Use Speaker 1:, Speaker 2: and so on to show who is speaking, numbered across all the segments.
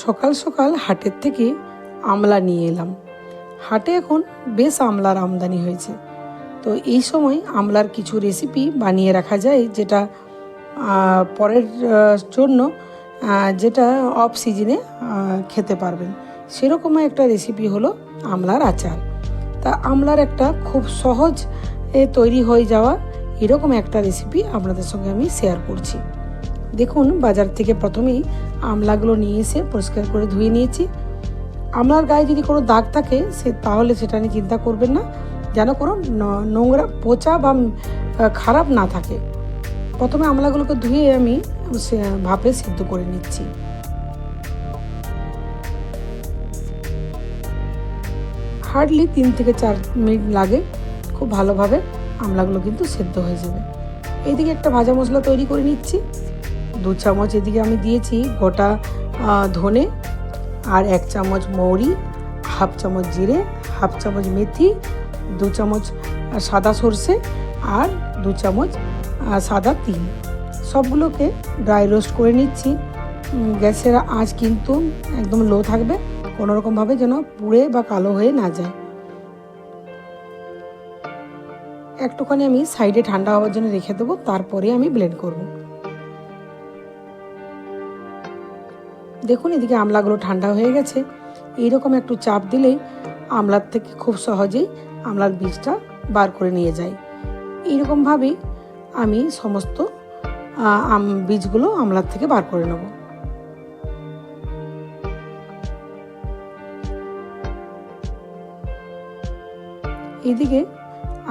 Speaker 1: সকাল সকাল হাটের থেকে আমলা নিয়ে এলাম। হাটে এখন বেশ আমলার আমদানি হয়েছে। তো এই সময় আমলার কিছু রেসিপি বানিয়ে রাখা যায় যেটা পরের জন্য যেটা অফ সিজনে খেতে পারবেন। সেরকম একটা রেসিপি হলো আমলার আচার। তা আমলার একটা খুব সহজ তৈরি হয়ে যাওয়া এরকম একটা রেসিপি আপনাদের সঙ্গে আমি শেয়ার করছি। দেখুন, বাজার থেকে প্রথমেই আমলাগুলো নিয়ে এসে পরিষ্কার করে ধুয়ে নিয়েছি। আমলার গায়ে যদি কোনো দাগ থাকে, সে তাহলে সেটা নিয়ে চিন্তা করবেন না। যেন কোনো নোংরা, পচা বা খারাপ না থাকে। প্রথমে আমলাগুলোকে ধুয়ে আমি ভাপে সিদ্ধ করে নিচ্ছি। হার্ডলি তিন থেকে চার মিনিট লাগে। খুব ভালোভাবে আমলাগুলো কিন্তু সেদ্ধ হয়ে যাবে। এইদিকে একটা ভাজা মশলা তৈরি করে নিচ্ছি। দু চামচ এদিকে আমি দিয়েছি গোটা ধনে আর এক চামচ মৌরি, হাফ চামচ জিরে, হাফ চামচ মেথি, দু চামচ সাদা সর্ষে আর দু চামচ সাদা তিল। সবগুলোকে ড্রাই রোস্ট করে নিচ্ছি। গ্যাসের আঁচ কিন্তু একদম লো থাকবে। কোনো রকমভাবে যেন পুড়ে বা কালো হয়ে না যায়। একটুখানি আমি সাইডে ঠান্ডা হওয়ার জন্য রেখে দেবো, তারপরে আমি ব্লেন্ড করব। দেখুন, এদিকে আমলাগুলো ঠান্ডা হয়ে গেছে। এইরকম একটু চাপ দিলেই আমলার থেকে খুব সহজেই আমলার বীজটা বার করে নিয়ে যায়। এইরকমভাবেই আমি সমস্ত আম, বীজগুলো আমলার থেকে বার করে নেব। এদিকে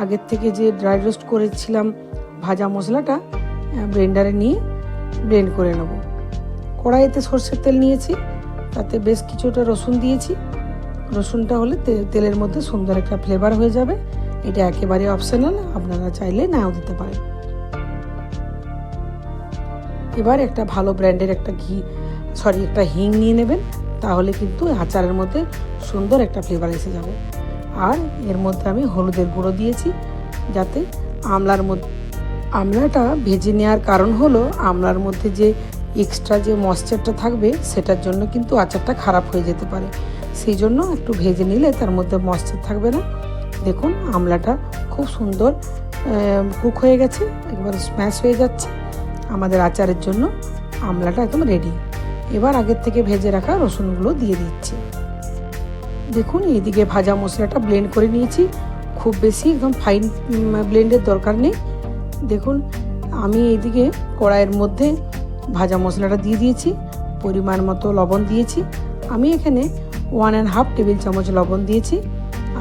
Speaker 1: আগের থেকে যে ড্রাই রোস্ট করেছিলাম ভাজা মশলাটা ব্লেন্ডারে নিয়ে ব্লেন্ড করে নেব। কড়াইতে সর্ষের তেল নিয়েছি, তাতে বেশ কিছুটা রসুন দিয়েছি। রসুনটা হলে তেলের মধ্যে সুন্দর একটা ফ্লেভার হয়ে যাবে। এটা একেবারে অপশনাল আপনারা চাইলে নাও দিতে পারেন। এবার একটা ভালো ব্র্যান্ডের একটা ঘি সরি একটা হিং নিয়ে নেবেন, তাহলে কিন্তু আচারের মধ্যে সুন্দর একটা ফ্লেভার এসে যাবে। আর এর মধ্যে আমি হলুদের গুঁড়ো দিয়েছি, যাতে আমলার মধ্যে, আমলাটা ভেজে নেওয়ার কারণ হলো আমলার মধ্যে যে এক্সট্রা যে ময়েশ্চারটা থাকবে, সেটার জন্য কিন্তু আচারটা খারাপ হয়ে যেতে পারে। সেই জন্য একটু ভেজে নিলে তার মধ্যে ময়েশ্চার থাকবে না। দেখুন, আমলাটা খুব সুন্দর কুক হয়ে গেছে, একবার স্ম্যাশ হয়ে যাচ্ছে। আমাদের আচারের জন্য আমলাটা একদম রেডি এবার আগের থেকে ভেজে রাখা রসুনগুলো দিয়ে দিচ্ছি। দেখুন, এইদিকে ভাজা মশলাটা ব্লেন্ড করে নিয়েছি। খুব বেশি একদম ফাইন ব্লেন্ডের দরকার নেই। দেখুন, আমি এইদিকে কড়াইয়ের মধ্যে ভাজা মশলাটা দিয়ে দিয়েছি, পরিমাণ মতো লবণ দিয়েছি। আমি এখানে ওয়ান অ্যান্ড হাফ টেবিল চামচ লবণ দিয়েছি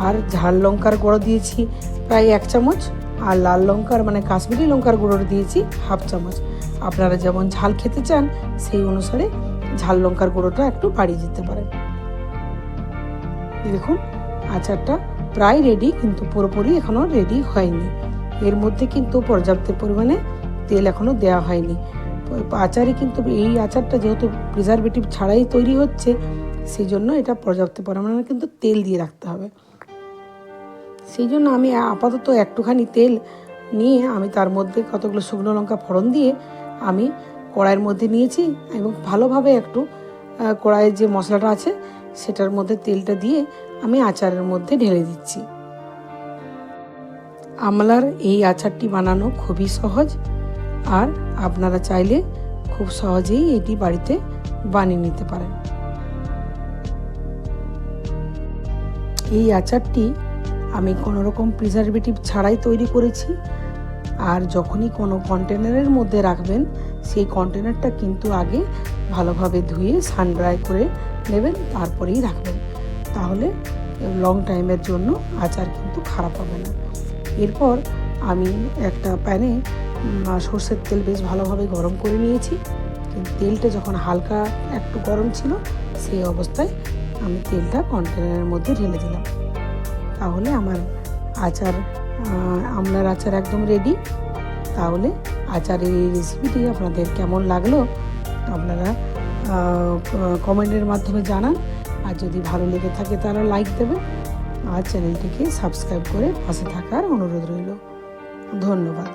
Speaker 1: আর ঝাল লঙ্কার গুঁড়ো দিয়েছি, প্রায় এক চামচ। আর লাল লঙ্কার মানে কাশ্মীরি লঙ্কার গুঁড়ো দিয়েছি হাফ চামচ। আপনারা যেমন ঝাল খেতে চান, সেই অনুসারে ঝাল লঙ্কার গুঁড়োটা একটু বাড়িয়ে দিতে পারেন। দেখুন, আচারটা প্রায় রেডি কিন্তু পুরোপুরি এখনও রেডি হয়নি। এর মধ্যে কিন্তু পর্যাপ্ত পরিমাণে তেল এখনও দেওয়া হয়নি। আচারে কিন্তু এই আচারটা যেহেতু প্রিজারভেটিভ ছাড়াই তৈরি হচ্ছে সেই জন্য এটা পর্যাপ্ত পরিমাণে কিন্তু তেল দিয়ে রাখতে হবে। সেই জন্য আমি আপাতত একটুখানি তেল নিয়ে আমি তার মধ্যে কতগুলো শুকনো লঙ্কা ফোড়ন দিয়ে আমি কড়াইয়ের মধ্যে নিয়েছি এবং ভালোভাবে একটু কড়াইয়ের যে মশলাটা আছে সেটার মধ্যে তেলটা দিয়ে আমি আচারের মধ্যে ঢেলে দিচ্ছি। আমলার এই আচারটি বানানো খুবই সহজ। আর আপনারা চাইলে খুব সহজেই এটি বাড়িতে বানিয়ে নিতে পারেন। এই আচারটি আমি কোনো রকম প্রিজারভেটিভ ছাড়াই তৈরি করেছি আর যখনই কোনো কন্টেনারের মধ্যে রাখবেন, সেই কন্টেনারটা কিন্তু আগে ভালোভাবে ধুয়ে সান ড্রাই করে নেবেন, তারপরেই রাখবেন। তাহলে লং টাইমের জন্য আচার কিন্তু খারাপ হবে না। এরপর আমি একটা প্যানে সর্ষের তেল বেশ ভালোভাবে গরম করে নিয়েছি। তেলটা যখন হালকা একটু গরম ছিল, সেই অবস্থায় আমি তেলটা কন্টেনারের মধ্যে ঢেলে দিলাম। তাহলে আমার আচার আমলার আচার একদম রেডি তাহলে আচারের এই রেসিপিটি আপনাদের কেমন লাগল, আপনারা কমেন্টের মাধ্যমে জানান। আর যদি ভালো লেগে থাকে তারা লাইক দেবেন। আর চ্যানেলটিকে সাবস্ক্রাইব করে পাশে থাকার অনুরোধ রইল। ধন্যবাদ।